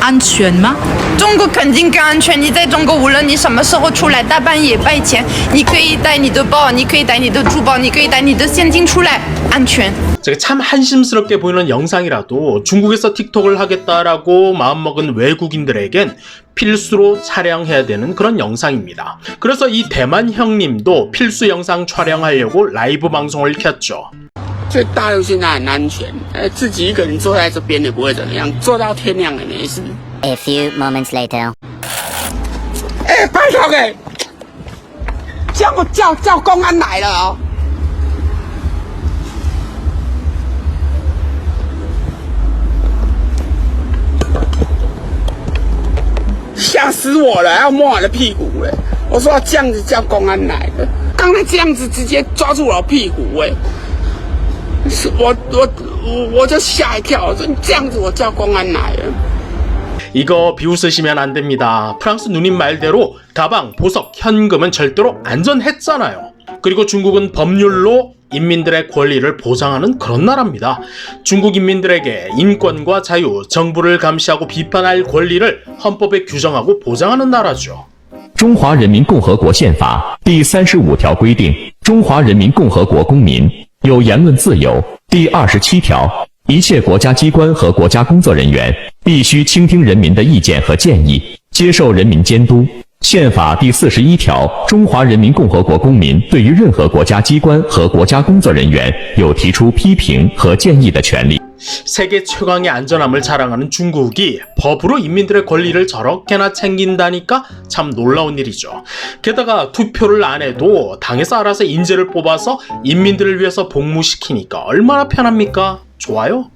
安全吗？中国肯定更安全。你在中国，无论你什么时候出来，大半夜白天，你可以带你的包，你可以带你的珠宝，你可以带你的现金出来，安全。 제가 참 한심스럽게 보이는 영상이라도 중국에서 틱톡을 하겠다라고 마음먹은 외국인들에겐 필수로 촬영해야 되는 그런 영상입니다. 그래서 이 대만 형님도 필수 영상 촬영하려고 라이브 방송을 켰죠. 所以大陆现在很安全，呃，自己一个人坐在这边也不会怎么样，坐到天亮也没事。A few moments later. 哎、拜托给，叫我叫叫公安来了哦。吓死我了，要摸我的屁股哎！我说要这样子叫公安来的，刚才这样子直接抓住我的屁股哎！是我我我我就吓一跳，我说你这样子我叫公安来了。 이거 비웃으시면 안 됩니다. 프랑스 누님 말대로 가방, 보석, 현금은 절대로 안전했잖아요. 그리고 중국은 법률로 인민들의 권리를 보장하는 그런 나라입니다. 중국 인민들에게 인권과 자유, 정부를 감시하고 비판할 권리를 헌법에 규정하고 보장하는 나라죠. 中华人民共和国宪法第三十五条规定，中华人民共和国公民 有言论自由。第二十七条，一切国家机关和国家工作人员必须倾听人民的意见和建议，接受人民监督。宪法第四十一条，中华人民共和国公民对于任何国家机关和国家工作人员有提出批评和建议的权利。 세계 최강의 안전함을 자랑하는 중국이 법으로 인민들의 권리를 저렇게나 챙긴다니까 참 놀라운 일이죠. 게다가 투표를 안 해도 당에서 알아서 인재를 뽑아서 인민들을 위해서 복무시키니까 얼마나 편합니까? 좋아요?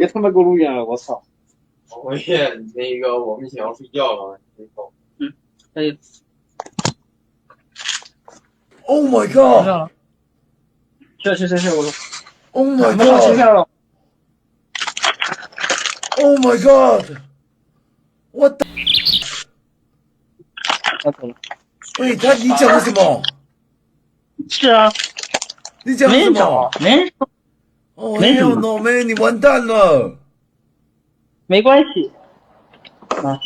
别他妈给我录音了，我操！我也那个，我们想要睡觉了，你走。可以 Oh my god! 是是是是，我 Oh 我 my god! Oh my god! What the？我走了。喂，他你讲的什么？是啊，你讲的什没人找么？，没人说，哦，没什么 hell no man，你完蛋了！没关系。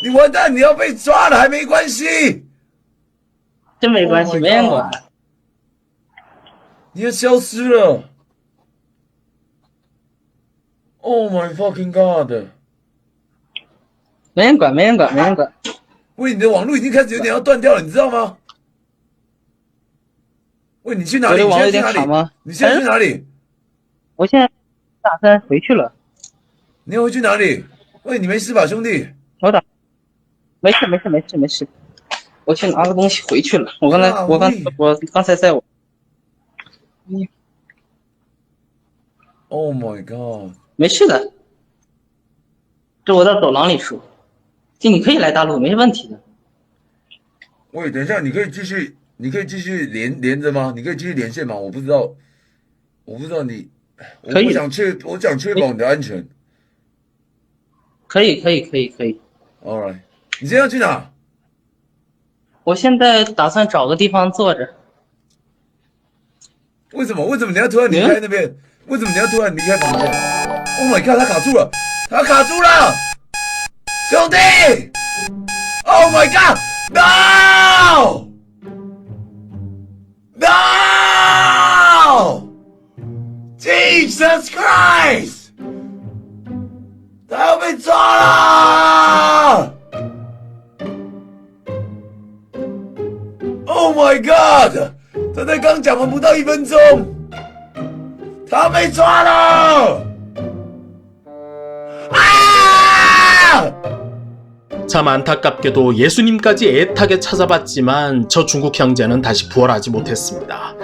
你完蛋，你要被抓了还没关系，真没关系 Oh 没人管。你要消失了。Oh my fucking god！没人管，没人管，没人管。喂，你的网络已经开始有点要断掉了，你知道吗？喂，你去哪里？你的网络现在去哪里？有点卡吗？你现在去哪里？我现在打算回去了，你要回去哪里？喂，你没事吧，兄弟？我打，没事没事没事没事，我去拿个东西回去了。我刚才啊我刚我刚才在我 Oh my god！没事的，这我在走廊里说，就你可以来大陆，没问题的。喂，等一下，你可以继续，你可以继续连连着吗？你可以继续连线吗？我不知道，我不知道你，我可以我想确，我想确保你的安全。可以可以可以可以，All right，你现在要去哪？我现在打算找个地方坐着。为什么？为什么你要突然离开那边？为什么你要突然离开房间？Oh my god，他卡住了，他卡住了，兄弟！Oh my Jesus Christ！他要被抓了！Oh my god！他才刚讲完不到一分钟，他被抓了！啊！ 참 안타깝게도 예수님까지 애타게 찾아봤지만 저 중국 형제는 다시 부활하지 못했습니다.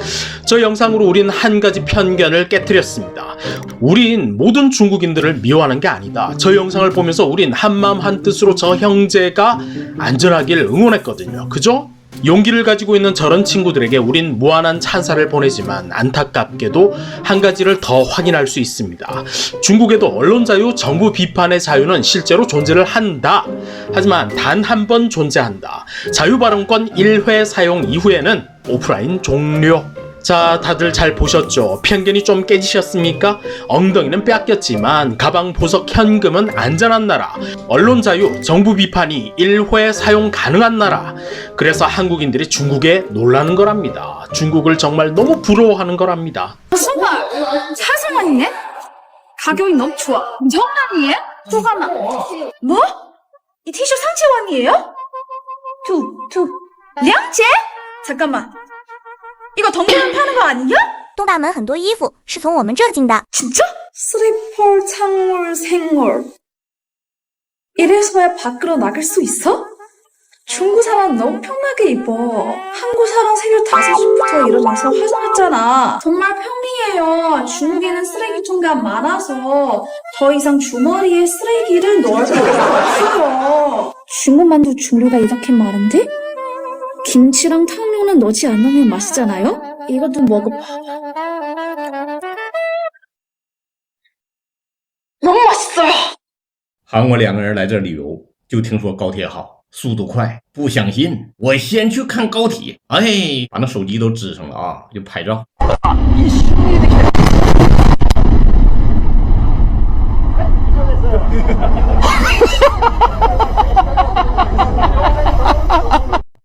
저 영상으로 우린 한 가지 편견을 깨뜨렸습니다. 우린 모든 중국인들을 미워하는 게 아니다. 저 영상을 보면서 우린 한마음 한뜻으로 저 형제가 안전하길 응원했거든요. 그죠? 용기를 가지고 있는 저런 친구들에게 우린 무한한 찬사를 보내지만 안타깝게도 한 가지를 더 확인할 수 있습니다. 중국에도 언론 자유, 정부 비판의 자유는 실제로 존재를 한다. 하지만 단 한 번 존재한다. 자유 발언권 1회 사용 이후에는 오프라인 종료. 자, 다들 잘 보셨죠? 편견이 좀 깨지셨습니까? 엉덩이는 뺏겼지만 가방, 보석, 현금은 안전한 나라. 언론 자유, 정부 비판이 1회 사용 가능한 나라. 그래서 한국인들이 중국에 놀라는 거랍니다. 중국을 정말 너무 부러워하는 거랍니다. 신발 사승원이네? 가격이 너무 좋아. 정남이에요? 소가나. 뭐? 이 티셔츠 상체원이에요? 두, 두, 량제? 잠깐만. 이거 동대문 파는 거 아니야? 东大门很多衣服是从我们这儿进的。 진짜? 슬리퍼, 창물, 생물. 이래서야 밖으로 나갈 수 있어? 중국 사람 너무 편하게 입어. 한국 사람 새벽 5시부터 일어나서 화장했잖아. 정말 편리해요. 중국에는 쓰레기통가 많아서 더 이상 주머니에 쓰레기를 넣을 필요가 없어요. 중국 만두 종류가 이렇게 많은데? 김치랑 탕면은 넣지 않으면 맛있잖아요? 이것도 먹어봐. 너무 맛있어요. 韩国两个人来这儿旅游，就听说高铁好，速度快，不相信，我先去看高铁。哎，把那手机都支上了啊，就拍照。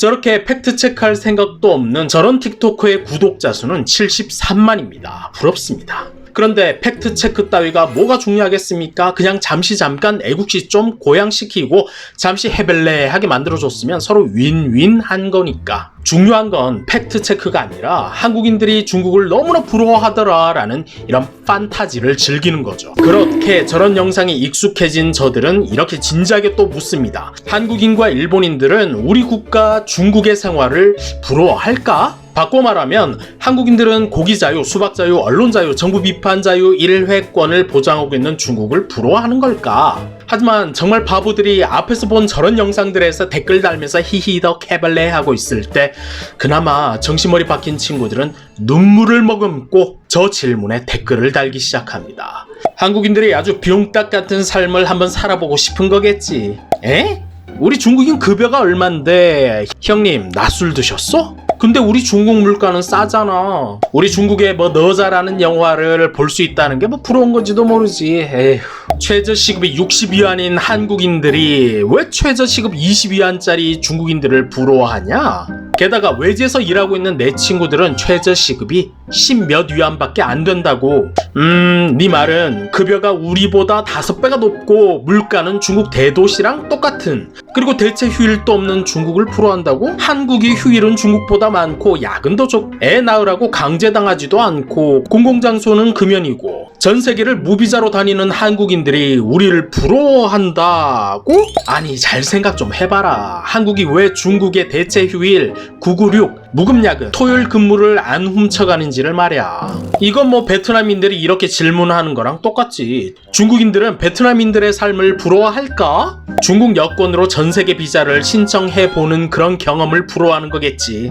저렇게 팩트체크할 생각도 없는 저런 틱토커의 구독자 수는 73만입니다. 부럽습니다. 그런데 팩트 체크 따위가 뭐가 중요하겠습니까? 그냥 잠시 잠깐 애국시 좀 고양시키고 잠시 헤벨레하게 만들어줬으면 서로 윈윈 한 거니까. 중요한 건 팩트 체크가 아니라 한국인들이 중국을 너무나 부러워하더라 라는 이런 판타지를 즐기는 거죠. 그렇게 저런 영상이 익숙해진 저들은 이렇게 진지하게 또 묻습니다. 한국인과 일본인들은 우리 국가 중국의 생활을 부러워할까? 바꿔 말하면 한국인들은 고기 자유, 수박 자유, 언론 자유, 정부 비판 자유, 일회권을 보장하고 있는 중국을 부러워하는 걸까? 하지만 정말 바보들이 앞에서 본 저런 영상들에서 댓글 달면서 히히 더 캐발레 하고 있을 때 그나마 정신머리 박힌 친구들은 눈물을 머금고 저 질문에 댓글을 달기 시작합니다. 한국인들이 아주 비용딱 같은 삶을 한번 살아보고 싶은 거겠지. 에? 우리 중국인 급여가 얼만데 형님 낮술 드셨어? 근데 우리 중국 물가는 싸잖아. 우리 중국에 뭐 너자라는 영화를 볼 수 있다는 게 뭐 부러운 건지도 모르지. 에휴. 최저 시급이 60위안인 한국인들이 왜 최저 시급 20위안짜리 중국인들을 부러워하냐? 게다가 외지에서 일하고 있는 내 친구들은 최저 시급이 10몇 위안밖에 안 된다고. 음, 네 말은 급여가 우리보다 다섯 배가 높고 물가는 중국 대도시랑 똑같은. 그리고 대체 휴일도 없는 중국을 부러워한다고? 한국이 휴일은 중국보다 많고 야근도 적, 애 낳으라고 강제당하지도 않고 공공장소는 금연이고 전 세계를 무비자로 다니는 한국인들이 우리를 부러워한다고? 아니 잘 생각 좀 해봐라. 한국이 왜 중국의 대체 휴일 996 무급야근 토요일 근무를 안 훔쳐가는지를 말이야. 이건 뭐 베트남인들이 이렇게 질문하는 거랑 똑같지. 중국인들은 베트남인들의 삶을 부러워할까? 중국 여권으로 전 세계 비자를 신청해 보는 그런 경험을 부러워하는 거겠지.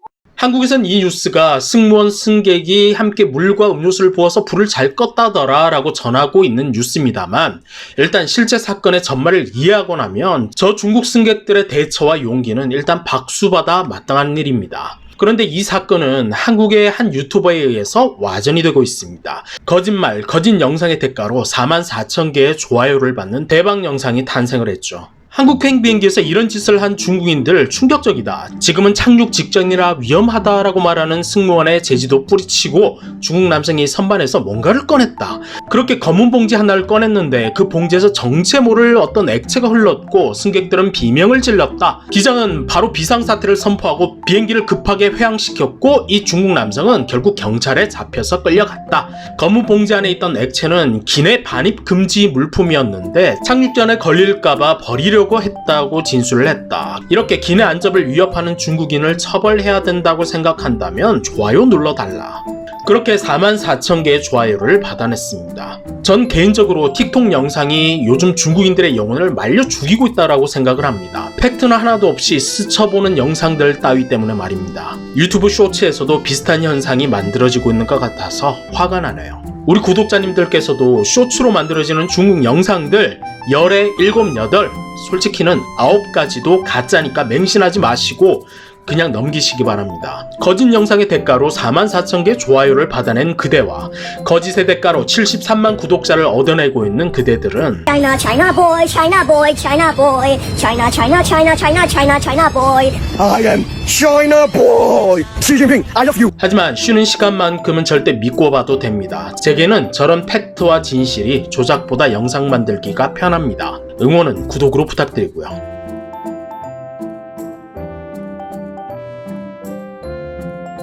한국에선 이 뉴스가 승무원 승객이 함께 물과 음료수를 부어서 불을 잘 껐다더라 라고 전하고 있는 뉴스입니다만 일단 실제 사건의 전말을 이해하고 나면 저 중국 승객들의 대처와 용기는 일단 박수받아 마땅한 일입니다. 그런데 이 사건은 한국의 한 유튜버에 의해서 와전이 되고 있습니다. 거짓말, 거짓 영상의 대가로 4만 4천 개의 좋아요를 받는 대박 영상이 탄생을 했죠. 한국행 비행기에서 이런 짓을 한 중국인들 충격적이다. 지금은 착륙 직전이라 위험하다라고 말하는 승무원의 제지도 뿌리치고 중국 남성이 선반에서 뭔가를 꺼냈다. 그렇게 검은 봉지 하나를 꺼냈는데 그 봉지에서 정체 모를 어떤 액체가 흘렀고 승객들은 비명을 질렀다. 기장은 바로 비상사태를 선포하고 비행기를 급하게 회항시켰고 이 중국 남성은 결국 경찰에 잡혀서 끌려갔다. 검은 봉지 안에 있던 액체는 기내 반입 금지 물품이었는데 착륙 전에 걸릴까봐 버리려 고 했다고 진술을 했다. 이렇게 기내 안전을 위협하는 중국인을 처벌해야 된다고 생각한다면 좋아요 눌러달라. 그렇게 4만 4천 개의 좋아요를 받아냈습니다. 전 개인적으로 틱톡 영상이 요즘 중국인들의 영혼을 말려 죽이고 있다라고 생각을 합니다. 팩트는 하나도 없이 스쳐보는 영상들 따위 때문에 말입니다. 유튜브 쇼츠에서도 비슷한 현상이 만들어지고 있는 것 같아서 화가 나네요. 우리 구독자님들께서도 쇼츠로 만들어지는 중국 영상들 열에 7, 8 솔직히는 9가지도 가짜니까 맹신하지 마시고 그냥 넘기시기 바랍니다. 거짓 영상의 대가로 4만 4천 개 좋아요를 받아낸 그대와 거짓의 대가로 73만 구독자를 얻어내고 있는 그대들은 China, China boy, China boy, China boy, China, China, China, China, China, China boy. I am China boy. Xi Jinping, I love you. 하지만 쉬는 시간만큼은 절대 믿고 봐도 됩니다. 제게는 저런 팩트와 진실이 조작보다 영상 만들기가 편합니다. 응원은 구독으로 부탁드리고요.